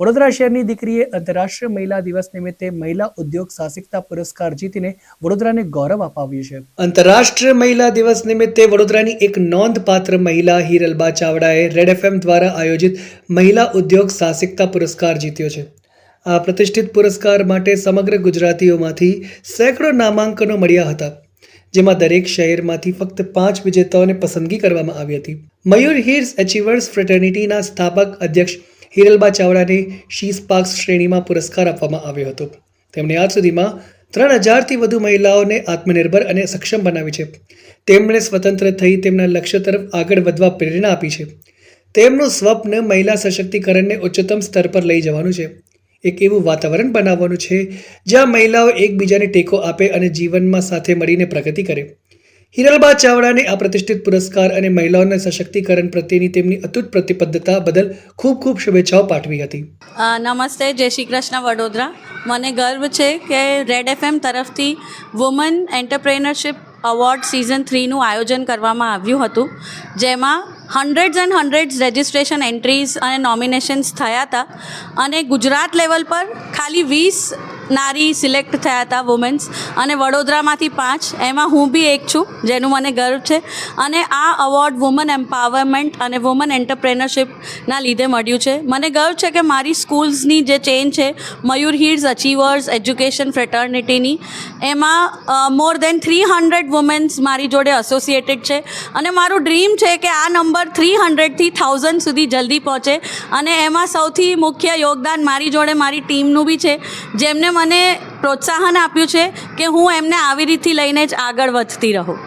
વડોદરા શહેરની દીકરીએ આંતરરાષ્ટ્રીય મહિલા દિવસ નિમિત્તે મહિલા ઉદ્યોગ સાહસિકતા પુરસ્કાર જીતીને વડોદરાને ગૌરવ અપાવ્યું છે. આંતરરાષ્ટ્રીય મહિલા દિવસ નિમિત્તે વડોદરાની એક નોંધપાત્ર મહિલા હિરલબા ચાવડાએ રેડ એફએમ દ્વારા આયોજિત મહિલા ઉદ્યોગ સાહસિકતા પુરસ્કાર જીત્યો છે. આ પ્રતિષ્ઠિત પુરસ્કાર માટે સમગ્ર ગુજરાતીઓમાંથી સેંકડો નામાંકનો મળ્યા હતા, જેમાં દરેક શહેરમાંથી ફક્ત પાંચ વિજેતાઓને પસંદગી કરવામાં આવી હતી. મયુર હિર્સ એચીવર્સ ફ્રેટર્નિટીના સ્થાપક અધ્યક્ષ હિરલબા ચાવડાને શી સ્પાર્ક્સ શ્રેણીમાં પુરસ્કાર આપવામાં આવ્યો હતો. તેમણે આજ સુધીમાં ત્રણ હજારથી વધુ મહિલાઓને આત્મનિર્ભર અને સક્ષમ બનાવી છે. તેમણે સ્વતંત્ર થઈ તેમના લક્ષ્ય તરફ આગળ વધવા પ્રેરણા આપી છે. તેમનું સ્વપ્ન મહિલા સશક્તિકરણને ઉચ્ચતમ સ્તર પર લઈ જવાનું છે. એક એવું વાતાવરણ બનાવવાનું છે જ્યાં મહિલાઓ એકબીજાને ટેકો આપે અને જીવનમાં સાથે મળીને પ્રગતિ કરે. હિરલબા ચાવડાને આ પ્રતિષ્ઠિત પુરસ્કાર અને મહિલાઓના સશક્તિકરણ પ્રત્યેની તેમની અતૂટ પ્રતિબદ્ધતા બદલ ખૂબ ખૂબ શુભેચ્છાઓ પાઠવી હતી. નમસ્તે, જય શ્રી કૃષ્ણ વડોદરા. મને ગર્વ છે કે રેડ એફએમ તરફથી વુમન એન્ટરપ્રેનરશિપ અવોર્ડ સિઝન થ્રીનું આયોજન કરવામાં આવ્યું હતું, જેમાં hundreds and hundreds registration entries અને નોમિનેશન્સ થયા હતા અને ગુજરાત લેવલ પર ખાલી વીસ નારી સિલેક્ટ થયા હતા વુમેન્સ અને વડોદરામાંથી પાંચ, એમાં હું બી એક છું, જેનું મને ગર્વ છે. અને આ અવોર્ડ વુમન એમ્પાવરમેન્ટ અને વુમન એન્ટરપ્રેનરશિપના લીધે મળ્યું છે. મને ગર્વ છે કે મારી સ્કૂલ્સની જે ચેન છે, મયુર હિલ્સ અચીવર્સ એજ્યુકેશન ફ્રેટર્નિટીની એમાં more than three hundred womens મારી જોડે એસોસિએટેડ છે. અને મારું ડ્રીમ છે કે આ નંબર થ્રી હંડ્રેડથી થાઉઝન્ડ સુધી જલ્દી પહોંચે. અને એમાં સૌથી મુખ્ય યોગદાન મારી જોડે મારી ટીમનું બી છે. જેમને મને પ્રોત્સાહન આપ્યું છે કે હું એમને આવી રીતથી લઈને જ આગળ વધતી રહું.